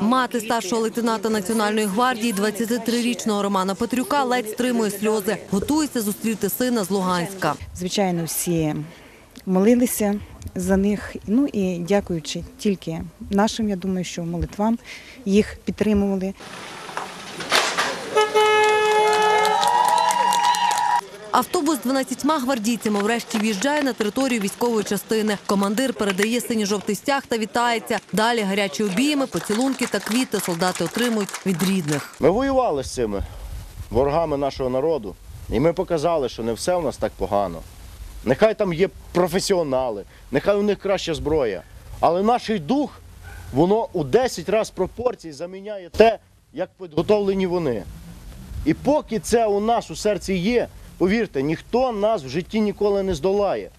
Мати старшого лейтенанта Національної гвардії, 23-річного Романа Петрюка, ледь стримує сльози. Готується зустріти сина з Луганська. Звичайно, всі молилися за них. Ну і дякуючи тільки нашим, я думаю, що молитвам їх підтримували. Автобус з 12 гвардійцями врешті в'їжджає на територію військової частини. Командир передає синьо-жовтий стяг та вітається. Далі гарячі обійми, поцілунки та квіти солдати отримують від рідних. Ми воювали з цими ворогами нашого народу, і ми показали, що не все в нас так погано. Нехай там є професіонали, нехай у них краща зброя. Але наш дух, воно у 10 разів пропорцій заміняє те, як підготовлені вони. І поки це у нас у серці є, повірте, ніхто нас в житті ніколи не здолає.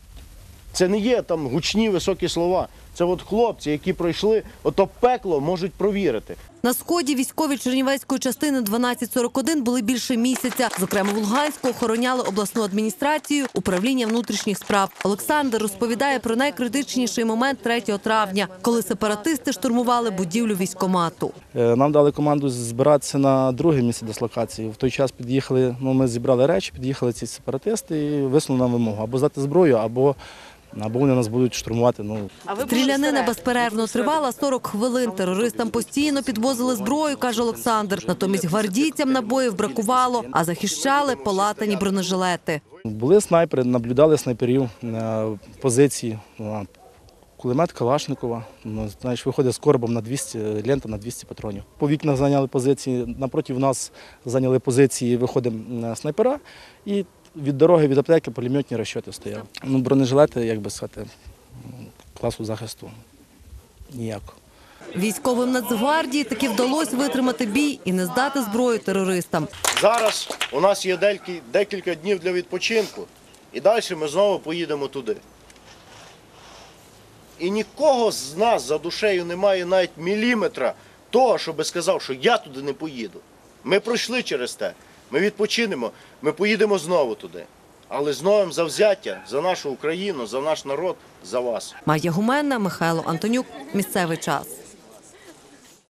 Це не є там гучні високі слова. Це от хлопці, які пройшли ото пекло, можуть провірити. На сході військові Чернівецької частини 1241 були більше місяця. Зокрема, в Луганську охороняли обласну адміністрацію, управління внутрішніх справ. Олександр розповідає про найкритичніший момент 3 травня, коли сепаратисти штурмували будівлю військомату. Е, Нам дали команду збиратися на друге місце дислокації. В той час під'їхали, ну ми зібрали речі, під'їхали ці сепаратисти і висунули нам вимогу або здати зброю, або, або вони нас будуть штурмувати. Ну, Стрілянина безперервно тривала 40 хвилин. Терористам постійно підвозили зброю, каже Олександр. Натомість гвардійцям набоїв бракувало, а захищали полатані бронежилети. були снайпери, наблюдали снайперів позиції. Ну, а Кулемет Калашникова, ну, знаєш, виходить з коробом на 200, лента на 200 патронів. По вікнах зайняли позиції, напроти нас зайняли позиції, виходимо на снайпера, і від дороги, від аптеки пулеметні розчоти стояли. Ну, бронежилети, як би сказати, класу захисту ніякого. Військовим Нацгвардії таки вдалося витримати бій і не здати зброю терористам. Зараз у нас є декілька днів для відпочинку, і далі ми знову поїдемо туди. І нікого з нас за душею немає навіть міліметра того, щоб сказав, що я туди не поїду. Ми пройшли через те, ми відпочинемо, ми поїдемо знову туди. Але з новим завзяття за нашу Україну, за наш народ, за вас. Майя Гуменна, Михайло Антонюк. Місцевий час.